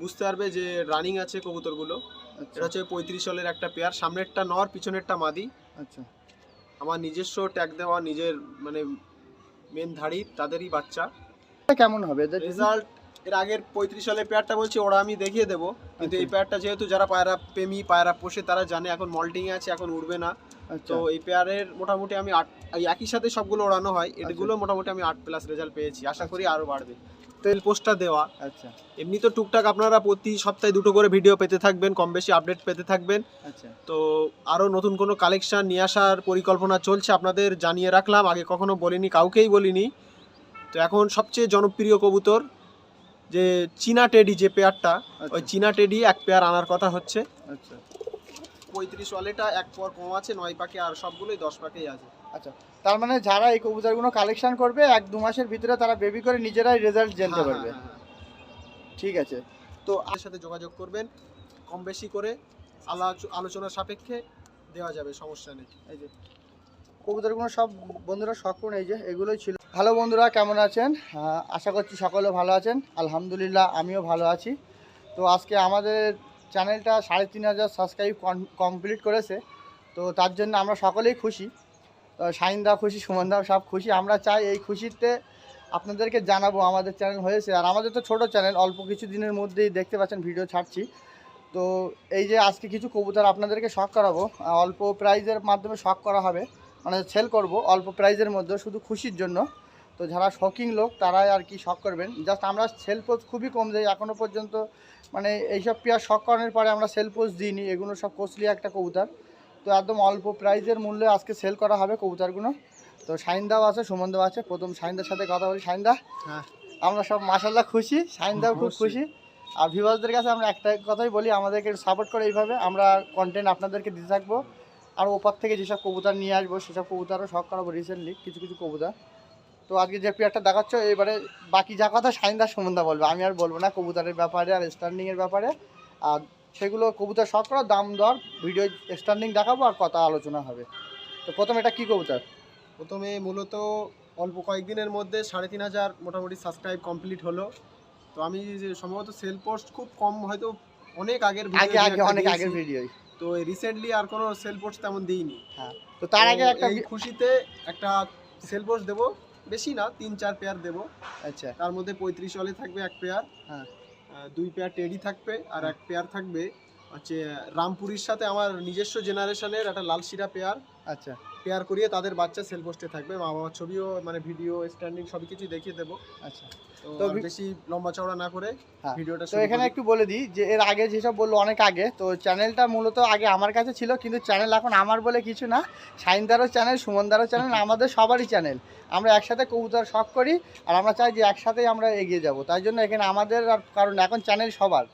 বুঝতে পারবে যে রানিং আছে কবুতরগুলো। আচ্ছা। এটা হচ্ছে পঁয়ত্রিশ সালের একটা পেয়ার সামনেরটা নর পিছনেরটা মাদি। আচ্ছা। আমার নিজস্ব ট্যাগ দেওয়া নিজের মানে মেন ধাড়ি তাদেরই বাচ্চা। কেমন হবে? রেজাল্ট এর আগের পঁয়ত্রিশ সালের পেয়ারটা বলছি ওরা আমি দেখিয়ে দেবো। কিন্তু এই আচ্ছা। পেয়ারটা যেহেতু যারা পায়রা প্রেমী পায়রা পোষে তারা জানে এখন মল্টিং আছে এখন উড়বে না। আচ্ছা। তো এই পেয়ারের মোটামুটি আমি আট একই সাথে সবগুলো ওড়ানো হয়। আচ্ছা। এগুলো মোটামুটি আমি আট প্লাস রেজাল্ট পেয়েছি। আশা করি আরও বাড়বে। তেল পোস্টটা দেওয়া। আচ্ছা। এমনি তো টুকটাক আপনারা প্রতি সপ্তাহে দুটো করে ভিডিও পেতে থাকবেন কম বেশি আপডেট পেতে থাকবেন। আচ্ছা। তো আরও নতুন কোনো কালেকশন নিয়ে আসার পরিকল্পনা চলছে আপনাদের জানিয়ে রাখলাম। আগে কখনো বলিনি কাউকেই বলিনি। তো এখন সবচেয়ে জনপ্রিয় কবুতর যে চীনা টেডি যে পেয়ারটা ওই আচ্ছা চীনা টেডি এক পেয়ার আনার কথা হচ্ছে। আচ্ছা। পঁয়ত্রিশ ওয়ালেটা এক পর কম আছে নয় পাকে আর সবগুলোই দশ পাকেই আছে। আচ্ছা তার মানে যারা এই কবুতরগুলো কালেকশন করবে এক দু মাসের ভিতরে তারা বেবি করে নিজেরাই রেজাল্ট জানতে হ্যাঁ, পারবে। হ্যাঁ, হ্যাঁ। ঠিক আছে। তো আমাদের সাথে যোগাযোগ করবেন কম বেশি করে আলো- আলোচনা সাপেক্ষে দেওয়া যাবে সমস্যা নেই। এই যে কবুতরগুলো সব বন্ধুরা করুন এই যে এগুলোই ছিল। হ্যালো বন্ধুরা কেমন আছেন? আশা করছি সকলে ভালো আছেন। আলহামদুলিল্লাহ আমিও ভালো আছি। তো আজকে আমাদের চ্যানেলটা সাড়ে তিন হাজার সাবস্ক্রাইব কমপ্লিট করেছে। তো তার জন্য আমরা সকলেই খুশি। তো শাহিনদা খুশি সুমনদাও সব খুশি। আমরা চাই এই খুশিতে আপনাদেরকে জানাব আমাদের চ্যানেল হয়েছে। আর আমাদের তো ছোট চ্যানেল অল্প কিছু দিনের মধ্যেই দেখতে পাচ্ছেন ভিডিও ছাড়ছি। তো এই যে আজকে কিছু কবুতর আপনাদেরকে শখ করাবো। অল্প প্রাইজের মাধ্যমে শখ করা হবে। মানে সেল করব অল্প প্রাইজের মধ্যে, শুধু খুশির জন্য। তো যারা শখিং লোক, তারাই আর কি শখ করবেন। জাস্ট আমরা সেল পোস্ট খুবই কম দিই এখনও পর্যন্ত মানে এইসব পেয়ার শখ করানোর পরে আমরা সেল পোস্ট দিইনি। এগুলো সব কস্টলি একটা কবুতর। তো একদম অল্প প্রাইজের মূল্যে আজকে সেল করা হবে কবুতরগুলো। তো সাইনদাও আছে সুমনদাও আছে। প্রথম সাইনদার সাথে কথা বলি। সাইনদা হ্যাঁ। আমরা সব মাসাল্লাহ খুশি সাইনদাও খুব খুশি। আর ভিভাসদের কাছে আমরা একটা কথাই বলি আমাদেরকে সাপোর্ট করে এইভাবে। আমরা কন্টেন্ট আপনাদেরকে দিতে থাকব। আর ওপার থেকে যেসব কবুতর নিয়ে আসব সেসব কবুতরও শখ করাবো রিসেন্টলি কিছু কিছু কবুতর। তো আজকে যে পেয়ারটা দেখাচ্ছ এবারে বাকি যা কথা সাইনদার সম্বন্ধে বলবে। আমি আর বলব না কবুতরের ব্যাপারে আর স্ট্যান্ডিংয়ের ব্যাপারে। আর সেগুলো কবুতর শখ করা দাম দর ভিডিও স্ট্যান্ডিং দেখাবো আর কথা আলোচনা হবে। তো প্রথম এটা কি কবুতর? প্রথমে মূলত অল্প কয়েকদিনের মধ্যে সাড়ে তিন হাজার মোটামুটি সাবস্ক্রাইব কমপ্লিট হলো। তো আমি যে সম্ভবত সেল পোস্ট খুব কম হয়তো অনেক আগের আগে আগে অনেক আগের ভিডিওই তো রিসেন্টলি আর কোনো সেল পোস্ট তেমন দিইনি। হ্যাঁ তো তার আগে একটা খুশিতে একটা সেল পোস্ট দেবো। বেশি না তিন চার পেয়ার দেবো। আচ্ছা। তার মধ্যে পঁয়ত্রিশ ওয়ালে থাকবে এক পেয়ার হ্যাঁ। দুই পেয়ার টেডি থাকবে আর। এক পেয়ার থাকবে হচ্ছে রামপুরির সাথে আমার নিজস্ব জেনারেশনের একটা লাল শিরা পেয়ার আচ্ছা পেয়ার করিয়ে তাদের বাচ্চা সেল পোস্টে থাকবে। মা বাবার ছবিও মানে ভিডিও স্ট্যান্ডিং সব কিছু দেখিয়ে দেবো। আচ্ছা। তো বেশি লম্বা চওড়া না করে হ্যাঁ। ভিডিওটা তো এখানে একটু বলে দিই যে এর আগে যেসব বলল অনেক আগে তো চ্যানেলটা মূলত আগে আমার কাছে ছিল কিন্তু চ্যানেল এখন আমার বলে কিছু না। সাইনদারও চ্যানেল সুমনদারও চ্যানেল আমাদের সবারই চ্যানেল আমরা একসাথে কবুতর শখ করি আর আমরা চাই যে একসাথেই আমরা এগিয়ে যাব। তাই জন্য এখানে আমাদের আর কারণ এখন চ্যানেল সবার।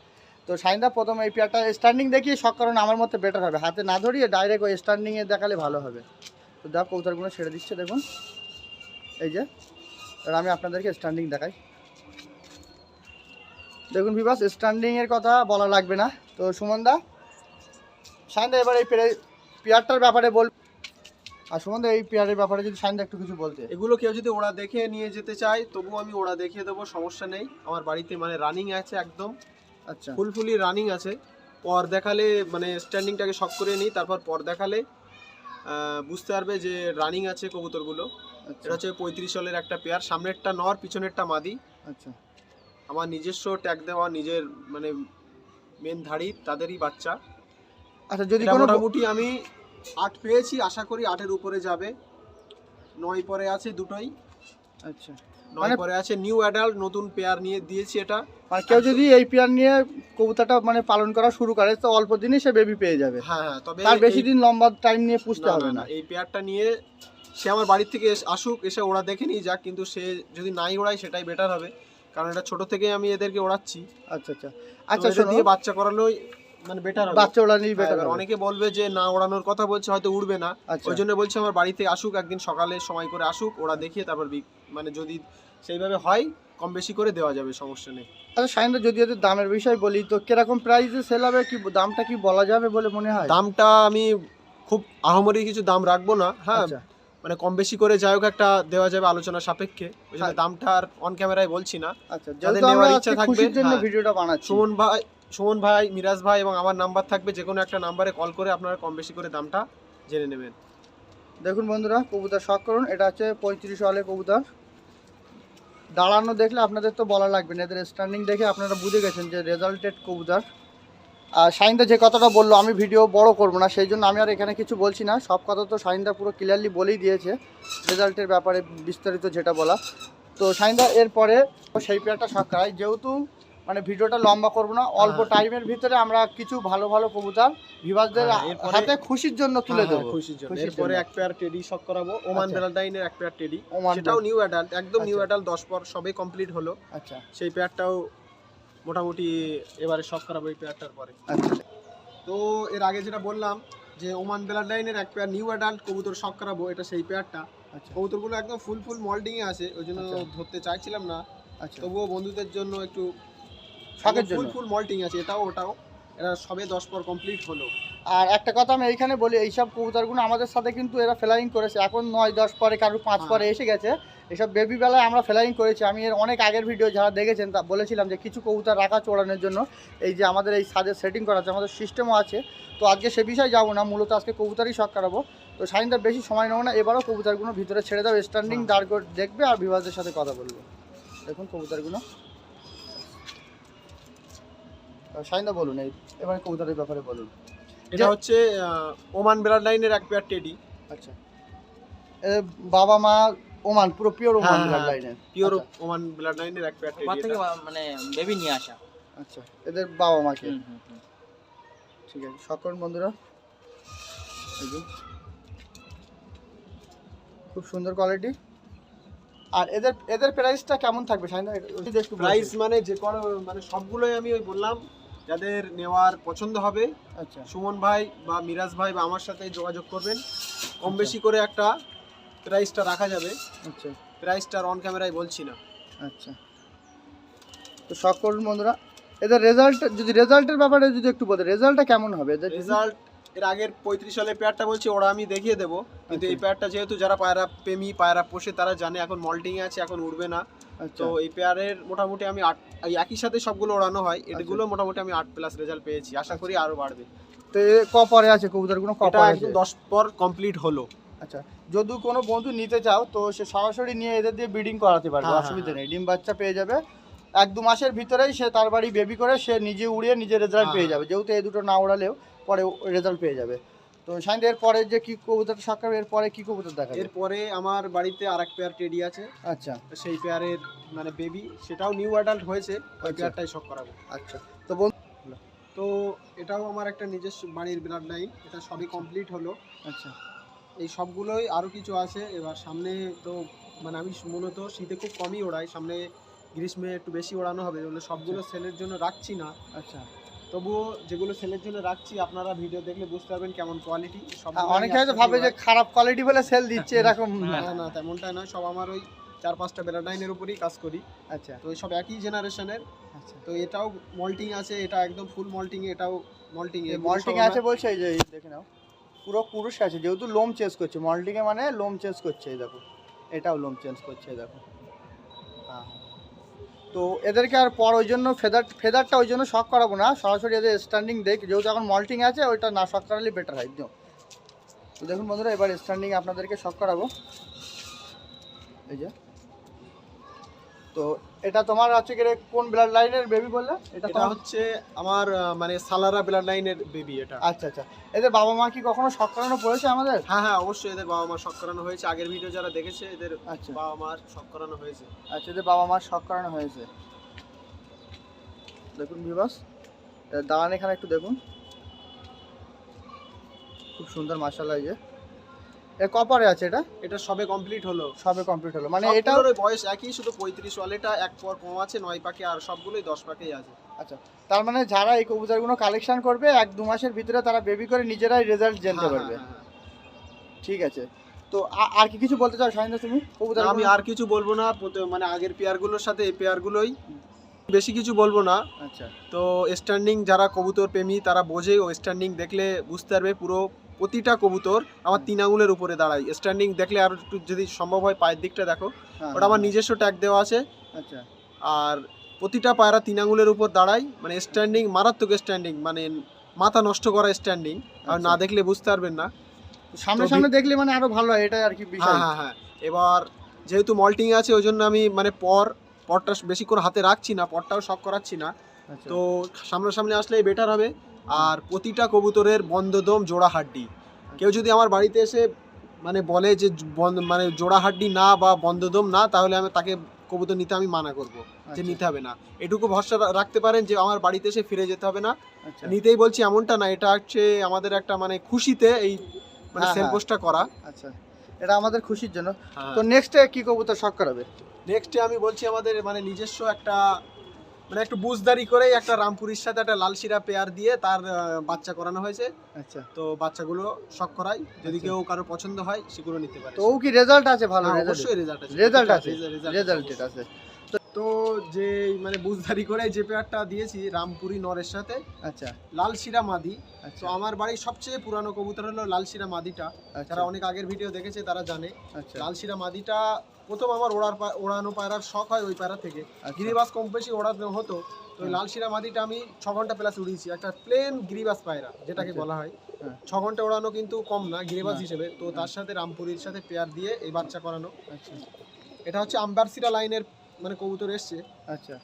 তো সাইনদা প্রথম এই পেয়ারটা স্ট্যান্ডিং দেখিয়ে শখ কারণ আমার মতে বেটার হবে। হাতে না ধরিয়ে ডাইরেক্ট ওই স্ট্যান্ডিংয়ে দেখালে ভালো হবে। তো দেখ কবুতরগুলো ছেড়ে দিচ্ছে দেখুন। এই যে এবার আমি আপনাদেরকে স্ট্যান্ডিং দেখাই। দেখুন বিবাস স্ট্যান্ডিং এর কথা বলা লাগবে না। তো সুমনদা সাইন্দা এবার এই পেয়ার- পেয়ারটার ব্যাপারে বল আর সুমনদা এই পেয়ারের ব্যাপারে যদি সাইন্দা একটু কিছু বলতে। এগুলো কেউ যদি ওরা দেখে নিয়ে যেতে চায় তবুও আমি ওরা দেখিয়ে দেবো সমস্যা নেই। আমার বাড়িতে মানে রানিং আছে একদম। আচ্ছা। ফুলফুলি রানিং আছে। পর দেখালে মানে স্ট্যান্ডিংটাকে শক করে নিই তারপর পর দেখালে বুঝতে পারবে যে রানিং আছে কবুতরগুলো। আচ্ছা। এটা হচ্ছে পঁয়ত্রিশ সালের একটা পেয়ার সামনেরটা নর পিছনেরটা মাদি। আচ্ছা। আমার নিজস্ব ট্যাগ দেওয়া নিজের মানে মেন ধাড়ি তাদেরই বাচ্চা। আচ্ছা যদি কোনো মোটামুটি আমি আট পেয়েছি আশা করি আটের উপরে যাবে। নয় পরে আছে দুটোই। আচ্ছা। নয় মানে- পরে আছে নিউ অ্যাডাল্ট নতুন পেয়ার নিয়ে দিয়েছি এটা। মানে কেউ যদি এই পেয়ার নিয়ে কবুতরটা মানে পালন করা শুরু করে তো অল্প দিনই সে বেবি পেয়ে যাবে। হ্যাঁ হ্যাঁ তবে তার বেশি দিন লম্বা টাইম নিয়ে পুষতে হবে না, এই পেয়ারটা নিয়ে সে আমার বাড়ির থেকে আসুক এসে ওরা দেখে নিয়ে যাক কিন্তু সে যদি নাই ওড়ায় সেটাই বেটার হবে। কারণ এটা ছোট থেকে আমি এদেরকে ওড়াচ্ছি। আচ্ছা আচ্ছা। আচ্ছা আচ্ছা দিয়ে বাচ্চা করানোই মানে বেটার হবে। বাচ্চা ওড়া নিয়ে হ্যাঁ, বেটার অনেকে বলবে যে না ওড়ানোর কথা বলছে হয়তো উড়বে না। আচ্ছা। ওই জন্য বলছি আমার বাড়িতে আসুক একদিন সকালে সময় করে আসুক ওরা দেখিয়ে তারপর মানে যদি সেইভাবে হয় কম বেশি করে দেওয়া যাবে সমস্যা নেই। আচ্ছা সাইন্দা যদি এদের দামের বিষয় বলি তো কীরকম প্রাইসে সেল হবে কি দামটা কি বলা যাবে বলে মনে হয়? দামটা আমি খুব আহামরি কিছু দাম রাখব না হ্যাঁ। আচ্ছা। মানে কম বেশি করে যাই হোক একটা দেওয়া যাবে আলোচনা সাপেক্ষে। ওই জন্য হ্যাঁ। দামটা আর অন ক্যামেরায় বলছি না। আচ্ছা যাদের নেওয়ার ইচ্ছা থাকবে, জন্য হ্যাঁ। ভিডিওটা বানাচ্ছি। সুমন ভাই সুমন ভাই, মিরাজ ভাই এবং আমার নাম্বার থাকবে, যে কোনো একটা নাম্বারে কল করে আপনারা কম বেশি করে দামটা জেনে নেবেন। দেখুন বন্ধুরা, কবুতর শখ করুন, এটা হচ্ছে পঁয়ত্রিশ ওয়ালের কবুতর। দাঁড়ানো দেখলে আপনাদের তো বলা লাগবে না, এদের স্ট্যান্ডিং দেখে আপনারা বুঝে গেছেন যে রেজাল্টেড কবুতর। আর শাহিনদা যে কথাটা বলল, আমি ভিডিও বড় করব না, সেই জন্য আমি আর এখানে কিছু বলছি না, সব কথা তো শাহিনদা পুরো ক্লিয়ারলি বলেই দিয়েছে রেজাল্টের ব্যাপারে বিস্তারিত যেটা বলা তো শাহিনদা, এরপরে সেই পেয়ারটা শখ করাই যেহেতু মানে ভিডিওটা লম্বা করব না অল্প হ্যাঁ। টাইমের ভিতরে আমরা কিছু ভালো ভালো কবুতর ভিভাসদের হ্যাঁ, হাতে খুশির জন্য তুলে হ্যাঁ, দেবো। খুশির জন্য। এরপরে এক পেয়ার টেডি শক করাবো ওমান আচ্ছা। বেলাডাইনের এক পেয়ার টেডি সেটাও নিউ অ্যাডাল্ট একদম নিউ। অ্যাডাল্ট দশ পর সবে কমপ্লিট হলো। আচ্ছা। সেই পেয়ারটাও মোটামুটি এবারে শক করাবো এই পেয়ারটার পরে। আচ্ছা। তো এর আগে যেটা বললাম যে ওমান বেলাডাইনের এক পেয়ার নিউ অ্যাডাল্ট কবুতর শক করাবো এটা সেই পেয়ারটা আচ্ছা। কবুতরগুলো একদম ফুল ফুল মল্টিং এ আছে ওই জন্য আচ্ছা। ধরতে চাইছিলাম না। আচ্ছা। তবুও বন্ধুদের জন্য একটু শখের জন্য। ফুল মল্টিং আছে এটাও ওটাও। এরা সবে দশ পর কমপ্লিট হলো। আর একটা কথা আমি এইখানে বলি এইসব কবুতরগুলো আমাদের সাথে কিন্তু এরা ফ্লাইং করেছে। এখন নয় দশ পরে কারও পাঁচ হ্যাঁ। পরে এসে গেছে। এসব বেবি বেলায় আমরা ফ্লাইং করেছি। আমি এর অনেক আগের ভিডিও যারা দেখেছেন তা বলেছিলাম যে কিছু কবুতর রাখা চড়ানোর জন্য। এই যে আমাদের এই সাজের সেটিং করা আছে আমাদের সিস্টেমও আছে। তো আজকে সে বিষয়ে যাব না মূলত আজকে কবুতরই শখ করাবো তো সাইনটা বেশি সময় নেব না এবারও কবুতরগুলো ভিতরে ছেড়ে দাও স্ট্যান্ডিং। দাঁড় করে দেখবে আর বিভাজের সাথে কথা বলবে। দেখুন কবুতরগুলো। সাইনদা বলুন এই এবারে কবুতরের ব্যাপারে বলুন। এটা হচ্ছে ওমান ওমান বেলাডাইনের এক পেয়ার টেডি আচ্ছা। এ বাবা মা ওমান পুরো পিওর ওমান হ্যাঁ, হ্যাঁ। লাইনের। পিওর ওমান বেলাডাইনের এক পেয়ার টেডি থেকে মানে বেবি নিয়ে আসা। আচ্ছা এদের বাবা মাকে। ঠিক আছে সকল বন্ধুরা খুব সুন্দর কোয়ালিটি আর এদের এদের প্রাইসটা কেমন থাকবে সাইনা? একটু প্রাইস মানে যে কোনো মানে সবগুলোই আমি ওই বললাম যাদের নেওয়ার পছন্দ হবে আচ্ছা। সুমন ভাই বা মিরাজ ভাই বা আমার সাথে যোগাযোগ করবেন। কম আচ্ছা। বেশি করে একটা প্রাইসটা রাখা যাবে। আচ্ছা। প্রাইসটা অন ক্যামেরায় বলছি না। আচ্ছা। তো সকল বন্ধুরা এদের রেজাল্ট যদি রেজাল্টের ব্যাপারে যদি একটু বলতে রেজাল্টটা কেমন হবে? রেজাল্ট এর আগের পঁয়ত্রিশ সালের পেয়ারটা বলছি ওরা আমি দেখিয়ে দেবো। কিন্তু এই আচ্ছা। পেয়ারটা যেহেতু যারা পায়রা প্রেমী পায়রা পোষে তারা জানে এখন মল্টিং আছে এখন উঠবে না। আচ্ছা তো এই পেয়ারের মোটামুটি আমি আট এই একই সাথে সবগুলো ওড়ানো হয়। আচ্ছা। এগুলো মোটামুটি আমি আট প্লাস রেজাল্ট পেয়েছি। আশা করি আরও বাড়বে। তো এ ক পরে আছে? কবুতরগুলো ক এটা একদম দশ পর কমপ্লিট হলো। আচ্ছা। যদি কোনো বন্ধু নিতে চাও তো সে সরাসরি নিয়ে এদের দিয়ে ব্রিডিং করাতে পারবে। হ্যাঁ, অসুবিধা হ্যাঁ, নেই। ডিম বাচ্চা পেয়ে যাবে। এক দু মাসের ভিতরেই সে তার বাড়ি বেবি করে সে নিজে উড়িয়ে নিজে রেজাল্ট হ্যাঁ, পেয়ে হ্যাঁ। যাবে। যেহেতু এই দুটো না উড়ালেও পরে রেজাল্ট পেয়ে যাবে। তো সাইন্ড এর পরে যে কি কবুতর সাক্ষাৎ এর পরে কি কবুতর দেখাবে? এরপরে আমার বাড়িতে আরেক পেয়ার টেডি আছে। আচ্ছা। তো সেই পেয়ারের মানে বেবি সেটাও নিউ অ্যাডাল্ট হয়েছে ওই আচ্ছা। পেয়ারটাই শখ করাবো। আচ্ছা। তো তো এটাও আমার একটা নিজস্ব বাড়ির ব্লাড লাইন এটা সবই কমপ্লিট হলো। আচ্ছা। এই সবগুলোই আরও কিছু আছে এবার সামনে তো মানে আমি মূলত শীতে খুব কমই ওড়াই সামনে গ্রীষ্মে একটু বেশি ওড়ানো হবে সবগুলো সেলের জন্য রাখছি না। আচ্ছা। তবুও যেগুলো সেলের জন্য রাখছি আপনারা ভিডিও দেখলে বুঝতে পারবেন কেমন কোয়ালিটি সব হ্যাঁ, অনেকে হয়তো ভাবে যে খারাপ কোয়ালিটি বলে সেল দিচ্ছে এরকম না না তেমনটা নয়। সব আমার ওই চার পাঁচটা বেলাডাইনের উপরেই কাজ করি। আচ্ছা। তো সব একই জেনারেশনের আচ্ছা। তো এটাও মল্টিং আছে এটা একদম ফুল মল্টিং এটাও মল্টিং মল্টিং আছে বলছে এই যে দেখে নাও। পুরো পুরুষ আছে যেহেতু লোম চেঞ্জ করছে মল্টিং এ মানে লোম চেঞ্জ করছে এই দেখো। এটাও লোম চেঞ্জ করছে দেখো। তো এদেরকে আর পর ওই জন্য ফেদার ফেদারটা ওই জন্য শখ করাবো না। সরাসরি এদের স্ট্যান্ডিং দেখ, যেহেতু এখন মল্টিং আছে, ওইটা না শখ করালে বেটার হয় একদম। তো দেখুন বন্ধুরা, এবার স্ট্যান্ডিং আপনাদেরকে শখ করাবো। এই যে। তো এটা তোমার আছে কি কোন ব্লাড লাইনের বেবি বললে? এটা এটা হচ্ছে আমার মানে সালারা ব্লাড লাইনের বেবি এটা। আচ্ছা আচ্ছা। এদের বাবা মা কি কখনো শখ করানো পড়েছে আমাদের? হ্যাঁ হ্যাঁ অবশ্যই এদের বাবা মা শখ করানো হয়েছে। আগের ভিডিও যারা দেখেছে এদের আচ্ছা। বাবা মার শখ করানো হয়েছে। আচ্ছা এদের বাবা মার শখ করানো হয়েছে। দেখুন বিবাস দাঁড়ান এখানে একটু দেখুন। খুব সুন্দর মাসাল্লাহ এই যে। এ কপারে আছে এটা? এটা সবে কমপ্লিট হলো। সবে কমপ্লিট হলো। মানে এটা বয়স একই শুধু পঁয়ত্রিশ ওয়ালেটা এক পর কম আছে নয় পাকে আর সবগুলোই দশ পাকেই আছে। আচ্ছা তার মানে যারা এই কবুতরগুলো কালেকশন করবে এক দু মাসের ভিতরে তারা বেবি করে নিজেরাই রেজাল্ট জানতে হ্যাঁ, পারবে। হ্যাঁ, হ্যাঁ। ঠিক আছে। তো আর কি কিছু বলতে চাও সাইন্দা তুমি? কবুতর আমি আর কিছু বলব না মানে আগের পেয়ারগুলোর সাথে এই পেয়ারগুলোই। বেশি কিছু বলব না। আচ্ছা। তো স্ট্যান্ডিং যারা কবুতর প্রেমী তারা বোঝে ও স্ট্যান্ডিং দেখলে বুঝতে পারবে পুরো প্রতিটা কবুতর আমার তিন আঙুলের উপরে দাঁড়ায়। স্ট্যান্ডিং দেখলে আর একটু যদি সম্ভব হয় পায়ের দিকটা দেখো। হ্যাঁ, ওটা আমার হ্যাঁ, নিজস্ব ট্যাগ দেওয়া আছে। আচ্ছা। আর প্রতিটা পায়রা তিন আঙুলের উপর দাঁড়ায়। মানে স্ট্যান্ডিং মারাত্মক স্ট্যান্ডিং মানে মাথা নষ্ট করা স্ট্যান্ডিং আর না আচ্ছা। দেখলে বুঝতে পারবেন না। সামনে সামনে দেখলে মানে আরও ভালো হয় এটাই আর কি হ্যাঁ বিষয়। হ্যাঁ হ্যাঁ। এবার যেহেতু মল্টিং আছে ওই জন্য আমি মানে পর পরটা বেশি করে হাতে রাখছি না পরটাও শখ করাচ্ছি না। আচ্ছা, তো সামনাসামনি আসলেই বেটার হবে। আর প্রতিটা কবুতরের বন্ধদম জোড়া হাড্ডি। কেউ যদি আমার বাড়িতে এসে মানে বলে যে মানে জোড়া হাড্ডি না বা বন্ধদম না তাহলে আমি তাকে কবুতর নিতে আমি মানা করব যে আচ্ছা, নিতে হবে না। এটুকু ভরসা রাখতে পারেন যে আমার বাড়িতে এসে ফিরে যেতে হবে না। আচ্ছা, নিতেই বলছি এমনটা না এটা হচ্ছে আমাদের একটা মানে খুশিতে এই মানে হ্যাঁ, সেল হ্যাঁ। পোস্টটা করা। আচ্ছা এটা আমাদের খুশির জন্য। হ্যাঁ। তো নেক্সটে কি কবুতর শখ করাবে? নেক্সটে আমি বলছি আমাদের মানে নিজস্ব একটা মানে একটু বুঝদারি করে একটা রামপুরির সাথে একটা লাল শিরা পেয়ার দিয়ে তার বাচ্চা করানো হয়েছে। আচ্ছা। তো বাচ্চাগুলো শখ করাই। যদি আচ্ছা। কেউ কারও পছন্দ হয় সেগুলো নিতে পারে। তো ও কি রেজাল্ট আছে? ভালো হ্যাঁ, অবশ্যই রেজাল্ট আছে। রেজাল্ট আছে রেজাল্ট আছে। তো যে মানে বুঝদারি করে যে পেয়ারটা দিয়েছি রামপুরি নরের সাথে আচ্ছা। লাল শিরা মাদি। আচ্ছা। তো আমার বাড়ির সবচেয়ে পুরানো কবুতর হলো লাল শিরা মাদিটা। আচ্ছা। যারা অনেক আগের ভিডিও দেখেছে তারা জানে। আচ্ছা। লাল শিরা মাদিটা প্রথম আমার ওড়ার ওড়ানো পায়রার শখ হয় ওই পায়রা থেকে। গিরিবাস কম বেশি ওড়ানো হতো। তো ওই লাল শিরা মাদিটা আমি ছ ঘণ্টা প্লাস উড়িয়েছি। একটা প্লেন গিরিবাস পায়রা যেটাকে। বলা হয়। হ্যাঁ। ছ ঘণ্টা ওড়ানো কিন্তু কম না গিরিবাস হিসেবে। তো তার সাথে রামপুরির সাথে পেয়ার দিয়ে এই বাচ্চা করানো। এটা হচ্ছে আম্বারসিরা লাইনের মানে কবুতর এসছে। আচ্ছা।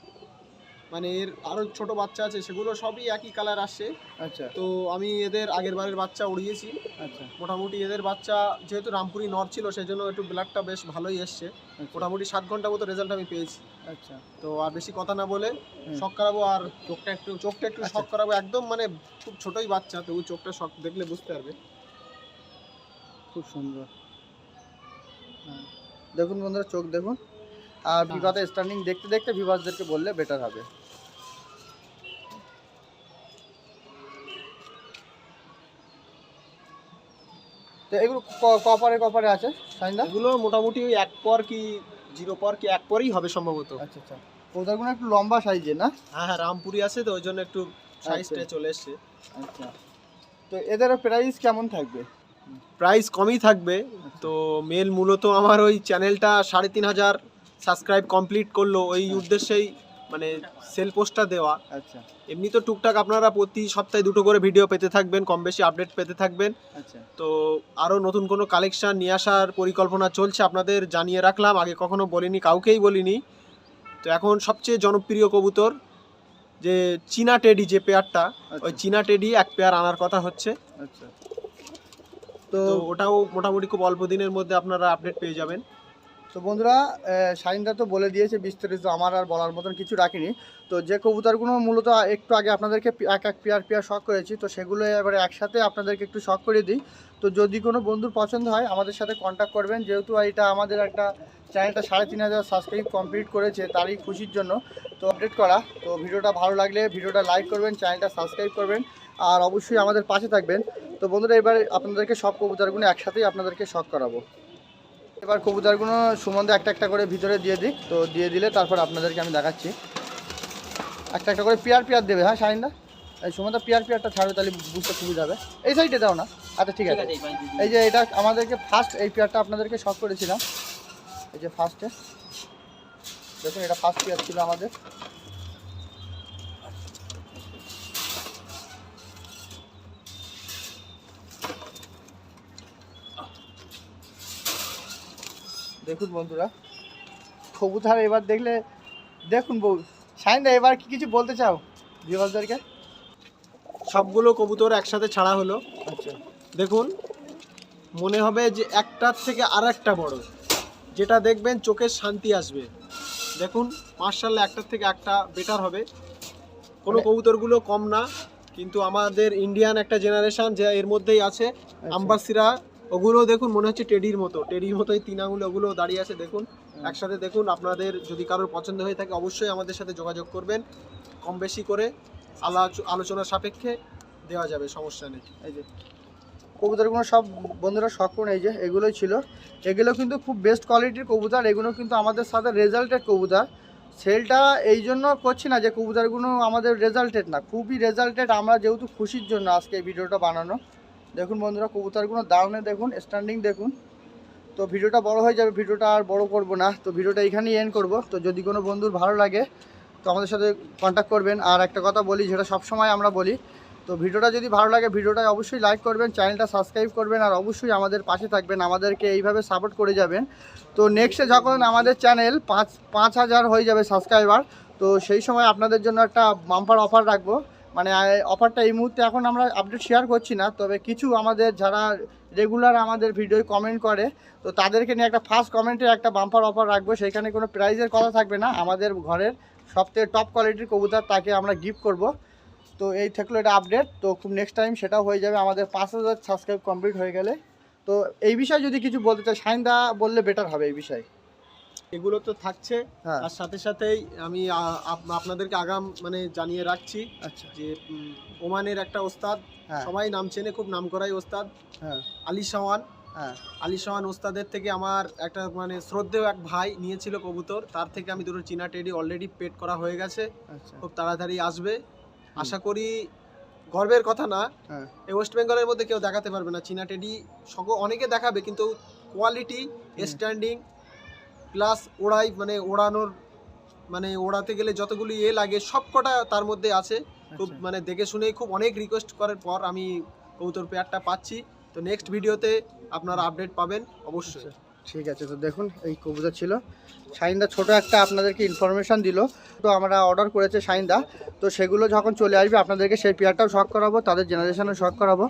মানে এর আরও ছোট বাচ্চা আছে সেগুলো সবই একই কালার আসছে। আচ্ছা। তো আমি এদের আগের বারের বাচ্চা উড়িয়েছি। আচ্ছা। মোটামুটি এদের বাচ্চা যেহেতু রামপুরি নর ছিল সেই জন্য একটু ব্লাডটা বেশ ভালোই এসছে। আচ্ছা, মোটামুটি সাত ঘণ্টা মতো রেজাল্ট আমি পেয়েছি। আচ্ছা। তো আর বেশি কথা না বলে শখ করাবো আর চোখটা একটু চোখটা একটু আচ্ছা। শখ করাবো। একদম মানে খুব ছোটই বাচ্চা তবু চোখটা শখ দেখলে বুঝতে পারবে। খুব সুন্দর। হ্যাঁ। দেখুন বন্ধুরা চোখ দেখুন। আর। বিগত স্টার্নিং দেখতে দেখতে ভিভার্সদেরকে বললে বেটার হবে। তো এগুলো কপারে কপারে আছে সাইন্দা? এগুলো মোটামুটি ওই এক পর কি জিরো পর কি এক পরই হবে সম্ভবত। আচ্ছা আচ্ছা। কবুতরগুলো একটু লম্বা সাইজের না? হ্যাঁ হ্যাঁ রামপুরি আছে তো ওই জন্য একটু সাইজটা আচ্ছা। চলে এসছে। আচ্ছা। তো এদেরও প্রাইস কেমন থাকবে? প্রাইস কমই থাকবে। তো মেল মূলত আমার ওই চ্যানেলটা সাড়ে তিন হাজার সাবস্ক্রাইব কমপ্লিট করল ওই উদ্দেশ্যেই মানে সেল পোস্টটা দেওয়া। আচ্ছা। এমনি তো টুকটাক আপনারা প্রতি সপ্তাহে দুটো করে ভিডিও পেতে থাকবেন কম বেশি আপডেট পেতে থাকবেন। আচ্ছা। তো আরও নতুন কোনো কালেকশন নিয়ে আসার পরিকল্পনা চলছে আপনাদের জানিয়ে রাখলাম আগে কখনো বলিনি কাউকেই বলিনি। তো এখন সবচেয়ে জনপ্রিয় কবুতর যে চীনা টেডি যে পেয়ারটা ওই আচ্ছা চীনা টেডি এক পেয়ার আনার কথা হচ্ছে। আচ্ছা। তো ওটাও মোটামুটি খুব অল্প দিনের মধ্যে আপনারা আপডেট পেয়ে যাবেন। তো বন্ধুরা শাহিনদা তো বলে দিয়েছে বিস্তারিত, আমার আর বলার মতন কিছু রাখিনি। তো যে কবুতরগুলো মূলত একটু আগে আপনাদেরকে এক এক পেয়ার পেয়ার শখ করেছি, তো সেগুলো এবারে একসাথে আপনাদেরকে একটু শখ করে দিই। তো যদি কোনো বন্ধুর পছন্দ হয়, আমাদের সাথে কন্ট্যাক্ট করবেন। যেহেতু এটা আমাদের একটা চ্যানেলটা সাড়ে তিন হাজার সাবস্ক্রাইব কমপ্লিট করেছে তারই খুশির জন্য। তো আপডেট করা। তো ভিডিওটা ভালো লাগলে ভিডিওটা লাইক করবেন চ্যানেলটা সাবস্ক্রাইব করবেন, আর অবশ্যই আমাদের পাশে থাকবেন। তো বন্ধুরা, এবার আপনাদেরকে সব কবুতরগুলো একসাথেই আপনাদেরকে শখ করাবো। এবার কবুতরগুলো সুমন্দে একটা একটা করে ভিতরে দিয়ে দিক। তো দিয়ে দিলে তারপর আপনাদেরকে আমি দেখাচ্ছি। একটা একটা করে পেয়ার পেয়ার দেবে হ্যাঁ শাহিনদা? এই সুমন্দা পেয়ার পেয়ারটা ছাড়বে তাহলে বুঝতে সুবিধা হবে। এই সাইডে দাও না। আচ্ছা ঠিক আছে। এই যে এটা আমাদেরকে ফার্স্ট এই পেয়ারটা আপনাদেরকে শখ করেছিলাম। এই যে ফার্স্টে দেখুন এটা ফার্স্ট পেয়ার ছিল আমাদের। দেখুন বন্ধুরা কবুতর এবার দেখলে দেখুন বউ শাইনদা এবার কি কিছু বলতে চাও ভিউয়ারদেরকে সবগুলো কবুতর একসাথে ছাড়া হলো। আচ্ছা। দেখুন মনে হবে যে একটার থেকে আর একটা বড়। যেটা দেখবেন চোখের শান্তি আসবে। দেখুন মার্শাল্লাহ একটার থেকে একটা বেটার হবে। কোনো কবুতরগুলো কম না কিন্তু আমাদের ইন্ডিয়ান একটা জেনারেশন যে এর মধ্যেই আছে আচ্ছা। আম্বাসিরা ওগুলো দেখুন মনে হচ্ছে টেডির মতো। টেডির মতোই তিন আঙুলে ওগুলো দাঁড়িয়ে আছে দেখুন। একসাথে দেখুন আপনাদের যদি কারোর পছন্দ হয়ে থাকে অবশ্যই আমাদের সাথে যোগাযোগ করবেন। কম বেশি করে আলো- আলোচনার সাপেক্ষে দেওয়া যাবে সমস্যা নেই। এই যে কবুতরগুলো সব বন্ধুরা শখ করুন এই যে এগুলোই ছিল। এগুলো কিন্তু খুব বেস্ট কোয়ালিটির কবুতর এগুলো কিন্তু আমাদের সাথে রেজাল্টেড কবুতর। সেলটা এই জন্য করছি না যে কবুতরগুলো আমাদের রেজাল্টেড না খুবই রেজাল্টেড আমরা যেহেতু খুশির জন্য আজকে এই ভিডিওটা বানানো। দেখুন বন্ধুরা, কবুতরগুলো দাউনে দেখুন স্ট্যান্ডিং দেখুন। তো ভিডিওটা বড় হয়ে যাবে, ভিডিওটা আর বড় করব না। তো ভিডিওটা এখানেই এন্ড করব। তো যদি কোনো বন্ধুর ভালো লাগে, তো আমাদের সাথে কন্ট্যাক্ট করবেন। আর একটা কথা বলি, যেটা সবসময় আমরা বলি, তো ভিডিওটা যদি ভালো লাগে ভিডিওটা অবশ্যই লাইক করবেন চ্যানেলটা সাবস্ক্রাইব করবেন, আর অবশ্যই আমাদের পাশে থাকবেন, আমাদেরকে এইভাবে সাপোর্ট করে যাবেন। তো নেক্সটে যখন আমাদের চ্যানেল পাঁচ পাঁচ হাজার হয়ে যাবে সাবস্ক্রাইবার তো সেই সময় আপনাদের জন্য একটা বাম্পার অফার রাখব। মানে অফারটা এই মুহূর্তে এখন আমরা আপডেট শেয়ার করছি না, তবে কিছু আমাদের যারা রেগুলার আমাদের ভিডিও কমেন্ট করে, তো তাদেরকে নিয়ে একটা ফার্স্ট কমেন্টে একটা বাম্পার অফার রাখব, সেখানে কোনো প্রাইজের কথা থাকবে না, আমাদের ঘরের সবথেকে টপ কোয়ালিটির কবুতর তাকে আমরা গিফট করব। তো এই থাকল এটা আপডেট তো খুব নেক্সট টাইম সেটাও হয়ে যাবে, আমাদের পাঁচ হাজার সাবস্ক্রাইব কমপ্লিট হয়ে গেলে। তো এই বিষয়ে যদি কিছু বলতে চাই সাইন দা বললে বেটার হবে এই বিষয়ে। এগুলো তো থাকছে। হ্যাঁ। আর সাথে সাথেই আমি আপনাদেরকে আগাম মানে জানিয়ে রাখছি আচ্ছা। যে ওমানের একটা ওস্তাদ হ্যাঁ। সবাই নাম চেনে খুব নাম করাই ওস্তাদ। হ্যাঁ। আলী শাওয়ান। হ্যাঁ। আলী শাওয়ান ওস্তাদের থেকে আমার একটা মানে শ্রদ্ধেয় এক ভাই নিয়েছিল কবুতর। তার থেকে আমি দুটো চীনা টেডি অলরেডি পেড করা হয়ে গেছে। আচ্ছা। খুব তাড়াতাড়ি আসবে। আশা করি গর্বের কথা না। এই ওয়েস্ট বেঙ্গলের মধ্যে কেউ দেখাতে পারবে না। চীনা টেডি সক অনেকে দেখাবে কিন্তু কোয়ালিটি স্ট্যান্ডিং প্লাস ওড়াই মানে ওড়ানোর মানে ওড়াতে গেলে যতগুলি এ লাগে সব কটা তার মধ্যে আছে। খুব আচ্ছা। মানে দেখে শুনেই খুব অনেক রিকোয়েস্ট করার পর আমি কবুতর পেয়ারটা পাচ্ছি। তো নেক্সট ভিডিওতে আপনারা আপডেট পাবেন অবশ্যই। আচ্ছা, ঠিক আছে। তো দেখুন এই কবুতর ছিল। শাইনদা ছোট একটা আপনাদেরকে ইনফরমেশন দিল। তো আমরা অর্ডার করেছে শাইনদা তো সেগুলো যখন চলে আসবে আপনাদেরকে সেই পেয়ারটাও শখ করাবো তাদের জেনারেশনও শখ করাবো।